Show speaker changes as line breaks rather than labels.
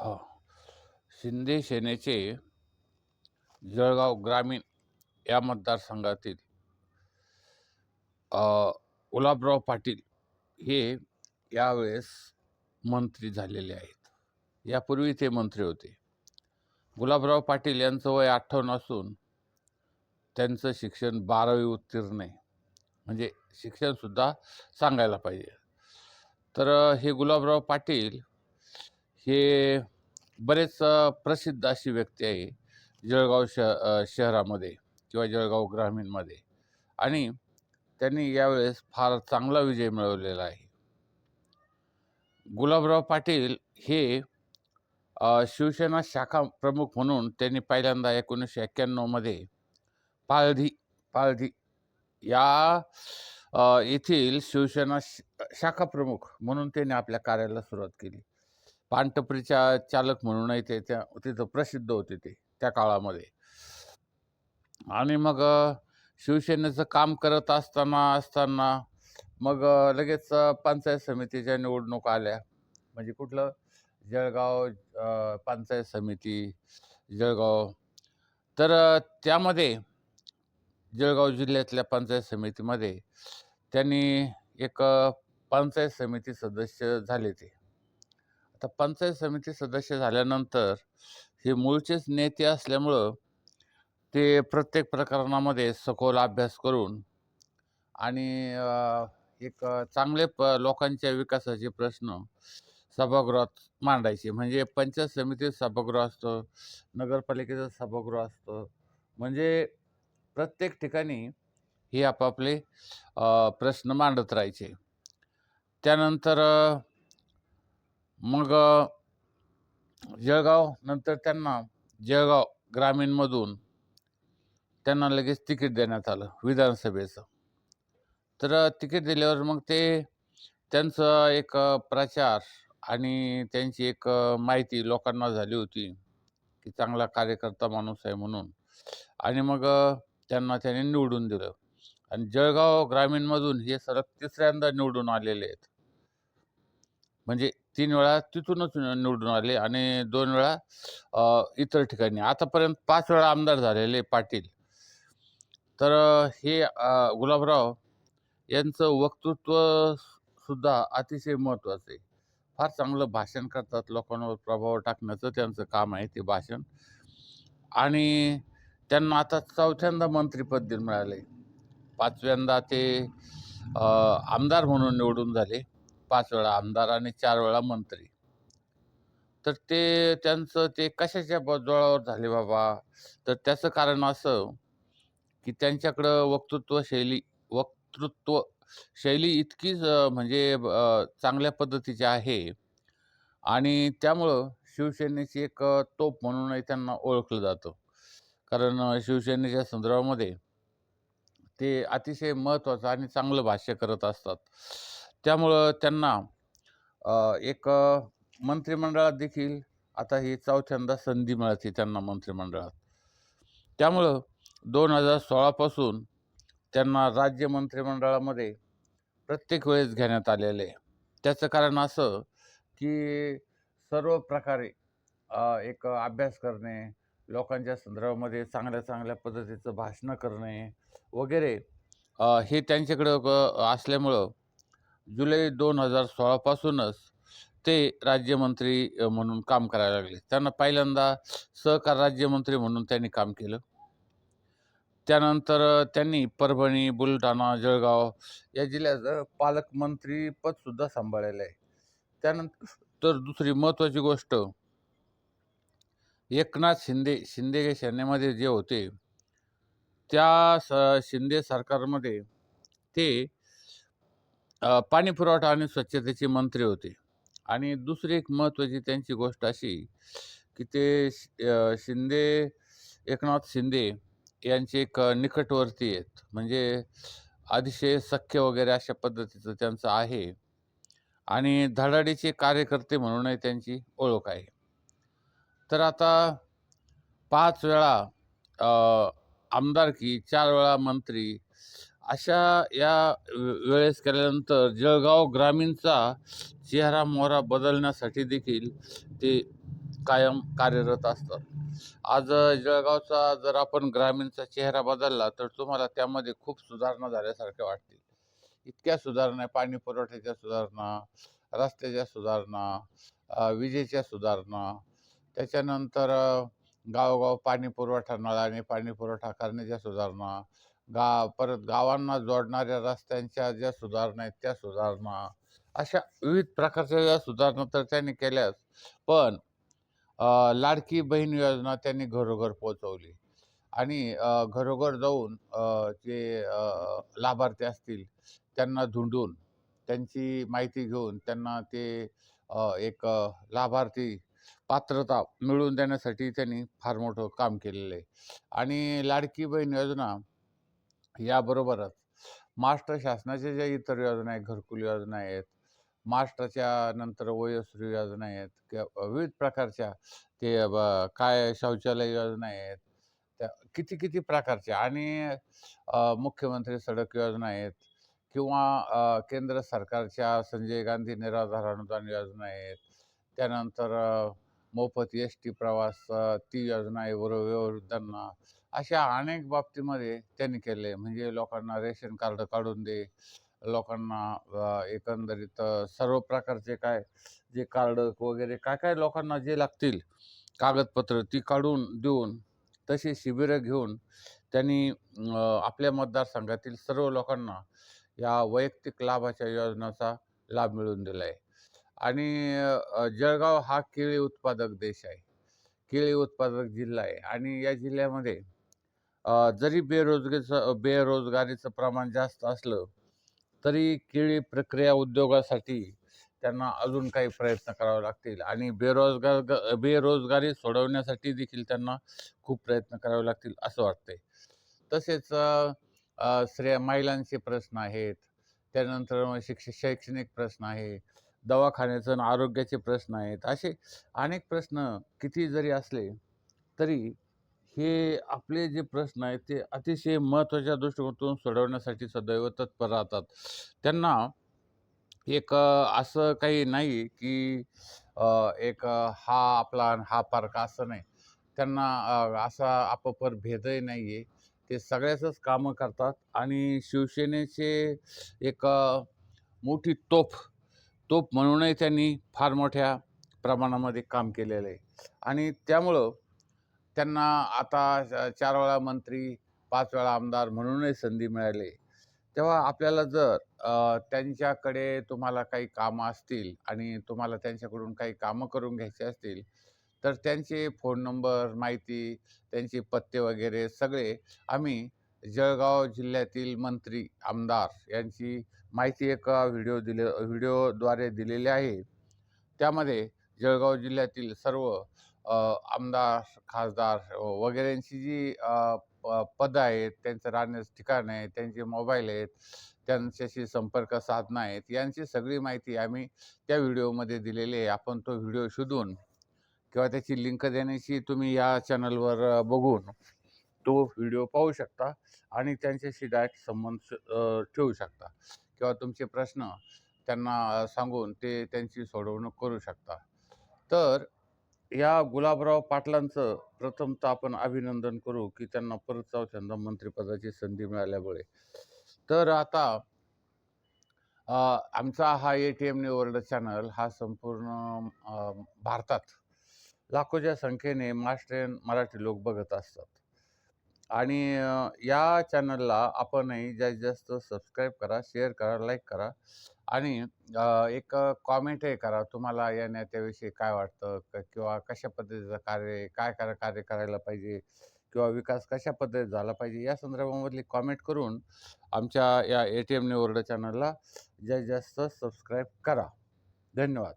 हा. शिंदे सेनेचे जळगाव ग्रामीण या मतदारसंघातील गुलाबराव पाटील हे यावेळेस मंत्री झालेले आहेत. यापूर्वी ते मंत्री होते. गुलाबराव पाटील यांचं वय अठ्ठावन्न असून त्यांचं शिक्षण बारावी उत्तीर्ण आहे. म्हणजे शिक्षणसुद्धा सांगायला पाहिजे. तर हे गुलाबराव पाटील हे बरेच प्रसिद्ध अशी व्यक्ती आहे. जळगाव श शहरामध्ये किंवा जळगाव ग्रामीणमध्ये. आणि त्यांनी यावेळेस फार चांगला विजय मिळवलेला आहे. गुलाबराव पाटील हे शिवसेना शाखा प्रमुख म्हणून त्यांनी पहिल्यांदा एकोणीसशे एक्क्याण्णवमध्ये पाळधी पाळधी या येथील शिवसेना शाखा प्रमुख म्हणून त्यांनी आपल्या कार्याला सुरुवात केली. पानटपरीच्या चालक म्हणूनही ते त्या तिथं प्रसिद्ध होते ते त्या काळामध्ये. आणि मग शिवसेनेचं काम करत असताना असताना मग लगेच पंचायत समितीच्या निवडणुका आल्या. म्हणजे कुठलं? जळगाव पंचायत समिती जळगाव. तर त्यामध्ये जळगाव जिल्ह्यातल्या पंचायत समितीमध्ये त्यांनी एक पंचायत समिती सदस्य झाले ते. आता पंचायत समिती सदस्य झाल्यानंतर हे मूळचेच नेते असल्यामुळं ते प्रत्येक प्रकरणामध्ये सखोल अभ्यास करून आणि एक चांगले प लोकांच्या विकासाचे प्रश्न सभागृहात मांडायचे. म्हणजे पंचायत समितीत सभागृह असतं नगरपालिकेचं सभागृह असतं. म्हणजे प्रत्येक ठिकाणी हे आपापले प्रश्न मांडत राहायचे. त्यानंतर मग जळगाव नंतर त्यांना जळगाव ग्रामीणमधून त्यांना लगेच तिकीट देण्यात आलं विधानसभेचं. तर तिकीट दिल्यावर मग ते त्यांचं एक प्रचार आणि त्यांची एक माहिती लोकांना झाली होती की चांगला कार्यकर्ता माणूस आहे म्हणून. आणि मग त्यांना त्याने निवडून दिलं. आणि जळगाव ग्रामीणमधून हे सलग तिसऱ्यांदा निवडून आलेले आहेत. म्हणजे तीन वेळा तिथूनच निवडून आले आणि दोन वेळा अ, इतर ठिकाणी. आतापर्यंत पाच वेळा आमदार झालेले पाटील. तर हे अ, गुलाबराव यांचं वक्तृत्व सुद्धा अतिशय महत्त्वाचं आहे. फार चांगलं भाषण करतात लोकांवर प्रभाव टाकण्याचं त्यांचं काम आहे ते भाषण. आणि त्यांना आता चौथ्यांदा मंत्रिपद मिळाले पाचव्यांदा ते अ, आमदार म्हणून निवडून झाले. पाच वेळा आमदार आणि चार वेळा मंत्री. तर ते त्यांचं ते कशाच्या ब झाले बाबा? तर त्याचं कारण असं की त्यांच्याकडं वक्तृत्व शैली वक्तृत्व शैली इतकीच म्हणजे चांगल्या पद्धतीची आहे. आणि त्यामुळं शिवसेनेची एक तोप म्हणूनही त्यांना ओळखलं जातं. कारण शिवसेनेच्या संदर्भामध्ये ते अतिशय महत्त्वाचं आणि चांगलं भाष्य करत असतात. त्यामुळं त्यांना एक मंत्रिमंडळात देखील आता ही चौथ्यांदा संधी मिळते त्यांना मंत्रिमंडळात. त्यामुळं दोन हजार सोळापासून त्यांना राज्य मंत्रिमंडळामध्ये प्रत्येक वेळेस घेण्यात आलेले आहे. त्याचं कारण असं की सर्व प्रकारे एक अभ्यास करणे लोकांच्या संदर्भामध्ये चांगल्या चांगल्या पद्धतीचं भाषणं करणे वगैरे हे त्यांच्याकडं असल्यामुळं जुलै दोन हजार सोळापासूनच ते राज्यमंत्री म्हणून काम करायला लागले. त्यांना पहिल्यांदा सहकार राज्यमंत्री म्हणून त्यांनी काम केलं. त्यानंतर त्यांनी परभणी बुलढाणा जळगाव या जिल्ह्याचं पालकमंत्रीपदसुद्धा सांभाळलेलं आहे. त्यानंतर दुसरी महत्त्वाची गोष्ट एकनाथ शिंदे शिंदे सेनेमध्ये जे होते त्या स शिंदे सरकारमध्ये ते पाणीपुरवठा आणि स्वच्छतेचे मंत्री होते. आणि दुसरी एक महत्त्वाची त्यांची गोष्ट अशी की ते शि- शिंदे एकनाथ शिंदे यांचे एक निकटवर्ती आहेत. म्हणजे अतिशय सख्य वगैरे अशा पद्धतीचं त्यांचं आहे. आणि धडाडीचे कार्यकर्ते म्हणूनही त्यांची ओळख आहे. तर आता पाच वेळा आमदारकी चार वेळा मंत्री अशा या वे- वेळेस केल्यानंतर जळगाव ग्रामीणचा चेहरा मोहरा बदलण्यासाठी देखील ते कायम कार्यरत असतात. आज जळगावचा जर आपण ग्रामीणचा चेहरा बदलला तर तुम्हाला त्यामध्ये खूप सुधारणा झाल्यासारख्या वाटतील. इतक्या सुधारणा पाणी पुरवठ्याच्या सुधारणा रस्त्याच्या सुधारणा विजेच्या सुधारणा त्याच्यानंतर गावोगाव पाणी पुरवठा नळाने पाणी पुरवठा करण्याच्या सुधारणा गा परत गावांना जोडणाऱ्या रस्त्यांच्या ज्या सुधारणा आहेत त्या सुधारणा. अशा विविध प्रकारच्या ज्या सुधारणा तर त्यांनी केल्याच. पण लाडकी बहीण योजना त्यांनी घरोघर पोचवली आणि घरोघर जाऊन जे लाभार्थी असतील त्यांना धुंडून त्यांची माहिती घेऊन त्यांना ते एक लाभार्थी पात्रता मिळवून देण्यासाठी त्यांनी फार मोठं काम केलेलं आहे. आणि लाडकी बहीण योजना याबरोबरच महाराष्ट्र शासनाच्या ज्या इतर योजना आहेत घरकुल योजना आहेत महाराष्ट्राच्या नंतर वयोश्री योजना आहेत किंवा विविध प्रकारच्या ते ब- काय शौचालय योजना आहेत त्या किती किती प्रकारच्या आणि मुख्यमंत्री सडक योजना आहेत किंवा केंद्र सरकारच्या संजय गांधी निराधार अनुदान योजना आहेत त्यानंतर मोफत एस टी प्रवास ती योजना आहे वर वयोवृद्धांना अशा अनेक बाबतीमध्ये त्यांनी केले. म्हणजे लोकांना रेशन कार्ड काढून दे लोकांना एकंदरीत सर्व प्रकारचे काय जे कार्ड वगैरे काय काय लोकांना जे लागतील कागदपत्र ती काढून देऊन तशी शिबिरं घेऊन त्यांनी आपल्या मतदारसंघातील सर्व लोकांना या वैयक्तिक लाभाच्या योजनाचा लाभ मिळवून दिला आहे. आणि जळगाव हा केळी उत्पादक देश आहे. केळी उत्पादक जिल्हा आहे. आणि या जिल्ह्यामध्ये जरी बेरोजगारीचं बेरोजगारीचं प्रमाण जास्त असलं तरी केळी प्रक्रिया उद्योगासाठी त्यांना अजून काही प्रयत्न करावे लागतील आणि बेरोजगार ग- बेरोजगारी सोडवण्यासाठी देखील त्यांना खूप प्रयत्न करावे लागतील असं वाटतंय. तसेच स्त्रिया महिलांचे प्रश्न आहेत. त्यानंतर शिक्ष शैक्षणिक प्रश्न आहे. दवाखान्याचं आणि आरोग्याचे प्रश्न आहेत. असे अनेक प्रश्न किती जरी असले तरी हे आपले जे प्रश्न आहेत ते अतिशय महत्त्वाच्या दृष्टिकोनातून सोडवण्यासाठी सदैव तत्पर राहतात. त्यांना एक असं काही नाही की एक हा आपला हा फरक असं नाही. त्यांना असा आपापर भेदही नाही आहे ते सगळ्याचंच कामं करतात आणि शिवसेनेचे एक मोठी तोफ तोफ म्हणूनही त्यांनी फार मोठ्या प्रमाणामध्ये काम केलेलं आहे. आणि त्यामुळं त्यांना आता चार वेळा मंत्री पाच वेळा आमदार म्हणूनही संधी मिळाली. तेव्हा आपल्याला जर त्यांच्याकडे तुम्हाला काही कामं असतील आणि तुम्हाला त्यांच्याकडून काही कामं करून घ्यायची असतील तर त्यांचे फोन नंबर माहिती त्यांचे पत्ते वगैरे सगळे आम्ही जळगाव जिल्ह्यातील मंत्री आमदार यांची माहिती एका व्हिडिओ दिले व्हिडिओद्वारे दिलेली आहे. त्यामध्ये जळगाव जिल्ह्यातील सर्व आमदार खासदार वगैरेंची जी प- पदं आहेत त्यांचं राहण्याचं ठिकाण आहे त्यांचे मोबाईल आहेत त्यांच्याशी संपर्क साधनं आहेत यांची सगळी माहिती आम्ही त्या व्हिडिओमध्ये दिलेली आहे. आपण तो व्हिडिओ शोधून किंवा त्याची लिंक देण्याची तुम्ही या चॅनलवर बघून तो व्हिडिओ पाहू शकता आणि त्यांच्याशी डायरेक्ट संबंध ठेवू शकता किंवा तुमचे प्रश्न त्यांना सांगून ते त्यांची सोडवणूक करू शकता. तर या गुलाबराव पाटलांचं प्रथमतः आपण अभिनंदन करू की त्यांना परत चौथ्यांदा मंत्रिपदाची संधी मिळाल्यामुळे. तर आता आमचा हा A T M world channel हा संपूर्ण भारतात लाखोच्या संख्येने महाराष्ट्रीयन मराठी लोक बघत असतात. आणि या चॅनलला आपणही जास्तीत जास्त सबस्क्राईब करा शेअर करा लाईक करा. आणि अ, एक कॉमेंटही करा तुम्हाला या नेत्याविषयी काय वाटतं? क- किंवा कशा पद्धतीचं कार्य काय करा कार्य करायला पाहिजे? किंवा विकास कशा पद्धतीत झाला पाहिजे? या संदर्भामधली कॉमेंट करून आमच्या या ए टी एम निवर्ड चॅनलला जास्तीत जास्त सबस्क्राईब करा. धन्यवाद.